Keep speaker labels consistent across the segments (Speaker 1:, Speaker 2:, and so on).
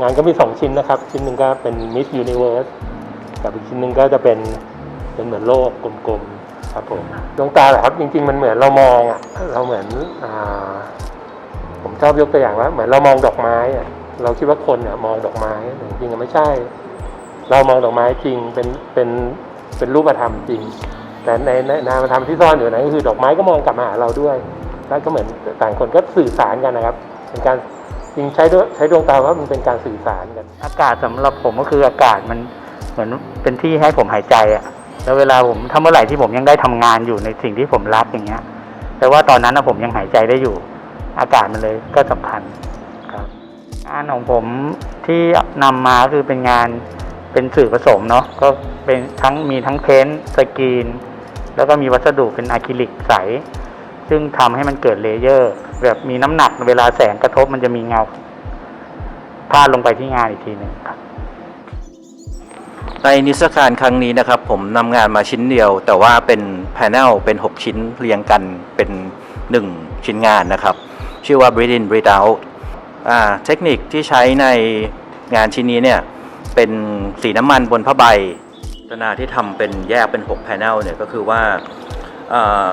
Speaker 1: งานก็มีสองชิ้นนะครับ ชิ้นหนึ่งก็เป็น Miss Universe กับอีกชิ้นหนึ่งก็จะเป็นเป็นเหมือนโลกกลมๆครับผมดวงตาเหรอครับจริง ๆ มันเหมือนเรามองอะเราเหมือนอ่าผมชอบยกตัวอย่างว่าเหมือนเรามองดอกไม้อะเราคิดว่าคนเนี่ยมองดอกไม้จริงๆไม่ใช่ เรามองดอกไม้จริงเป็นเป็นเป็นรูปธรรมจริง แต่ในในนามธรรมที่ซ่อนอยู่นั้นก็คือดอกไม้ก็มองกลับมาหาเราด้วย แล้วก็เหมือนต่างคนก็สื่อสารกันนะครับเป็นการ จริงใช้ด้วยใช้ดวงตาว่ามันเป็นการสื่อสารกัน
Speaker 2: อากาศสำหรับผมก็คืออากาศมันเหมือนเป็นที่ให้ผมหายใจอะแล้วเวลาผมถ้าเมื่อไหร่ที่ผมยังได้ทำงานอยู่ในสิ่งที่ผมรักอย่างเงี้ย แต่ว่าตอนนั้นผมยังหายใจได้อยู่ อากาศมันเลยก็สำคัญครับงานของผมที่นำมาคือเป็นงานเป็นสื่อผสมเนาะก็เป็นทั้งมีทั้งเพ้นสกรีน แล้วก็มีวัสดุเป็นอะคริลิกใส ซึ่งทำให้มันเกิดเลเยอร์ แบบมีน้ำหนักเวลาแสงกระทบมันจะมีเงาพาดลงไปที่งานอีกทีหนึ่งครับ
Speaker 3: ในนิทรรศการครั้งนี้นะครับผมนำงานมาชิ้นเดียว แต่ว่าเป็นแผนลเป็น 6 ชิ้นเรียงกันเป็น 1 ชิ้นงานนะครับ ชื่อว่า breathe in breathe out อ่าเทคนิคที่ใช้ในงานชิ้นนี้เนี่ย เป็นสีน้ำมันบนผ้าใบตนาที่ทำเป็นแยกเป็น 6 แผนลเนี่ยก็คือว่าอ่า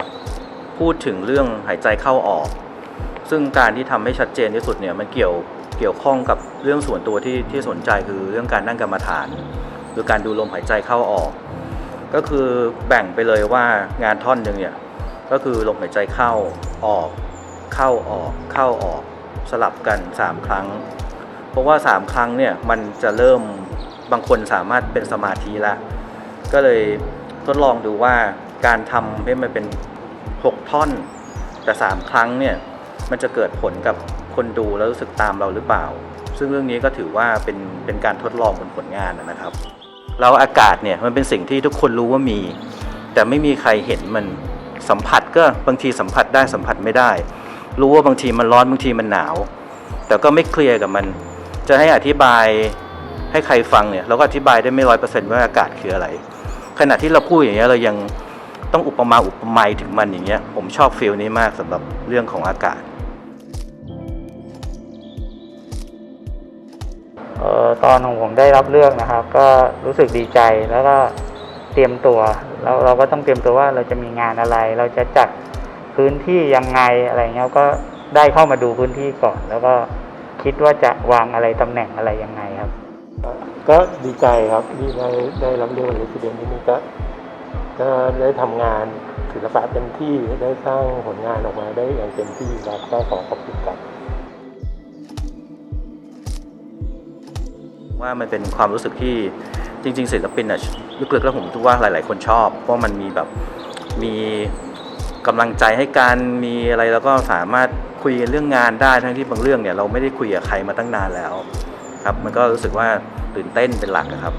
Speaker 3: พูดถึงเรื่องหายใจเข้าออก ซึ่งการที่ทำให้ชัดเจนที่สุดเนี่ยมันเกี่ยวเกี่ยวข้องกับเรื่องส่วนตัวที่ที่สนใจคือเรื่องการนั่งกรรมฐานคือการดูลมหายใจเข้าออก ก็คือแบ่งไปเลยว่างานท่อนหนึ่งเนี่ยก็คือลมหายใจเข้าออก เข้าออก เข้าออก สลับกัน 3 ครั้ง เพราะว่า 3 ครั้งเนี่ยมันจะเริ่มบางคนสามารถเป็นสมาธิละก็เลยทดลองดูว่าการทำให้มันเป็น 6 ท่อน แต่ 3 ครั้งเนี่ยมันจะเกิดผลกับคนดูแล้วรู้สึกตามเราหรือเปล่า ซึ่งเรื่องนี้ก็ถือว่าเป็นเป็นการทดลองบนผลงานนะครับแล้วอากาศเนี่ยมันเป็นสิ่งที่ทุกคนรู้ว่ามี แต่ไม่มีใครเห็นมันสัมผัสก็บางทีสัมผัสได้สัมผัสไม่ได้ รู้ว่าบางทีมันร้อนบางทีมันหนาว แต่ก็ไม่เคลียร์กับมัน จะให้อธิบายให้ใครฟังเนี่ยเราก็อธิบายได้ไม่ร้อยเปอร์เซ็นต์ว่าอากาศคืออะไร ขณะที่เราพูดอย่างเงี้ยเรายัง ต้องอุปมาอุปไมยถึงมันอย่างเงี้ยผมชอบฟีลนี้มากสำหรับเรื่องของอากาศ
Speaker 2: เอ่อตอนของผมได้รับเลือกนะครับ ก็รู้สึกดีใจแล้วก็เตรียมตัวแล้วเราก็ต้องเตรียมตัวว่าเราจะมีงานอะไร เราจะจัดพื้นที่ยังไงอะไรเงี้ยก็ได้เข้ามาดูพื้นที่ก่อน แล้วก็คิดว่าจะวางอะไรตำแหน่งอะไรยังไงครับ
Speaker 1: ก็ดีใจครับที่ได้ได้รับเรื่องเลสเดนที่นี่ก็ ก็ได้ทำงานศิลปะเต็มที่ได้สร้างผลงานออกมาได้อย่างเต็มที่ครับก็ขอขอบคุณครับ
Speaker 3: ว่ามันเป็นความรู้สึกที่จริง ๆ ศิลปินอะลึกๆแล้วผมคิดว่าหลาย ๆ คนชอบเพราะมันมีแบบมีกำลังใจให้การมีอะไรแล้วก็สามารถคุยเรื่องงานได้ทั้งที่บางเรื่องเนี่ยเราไม่ได้คุยกับใครมาตั้งนานแล้วครับ มันก็รู้สึกว่าตื่นเต้นเป็นหลักครับ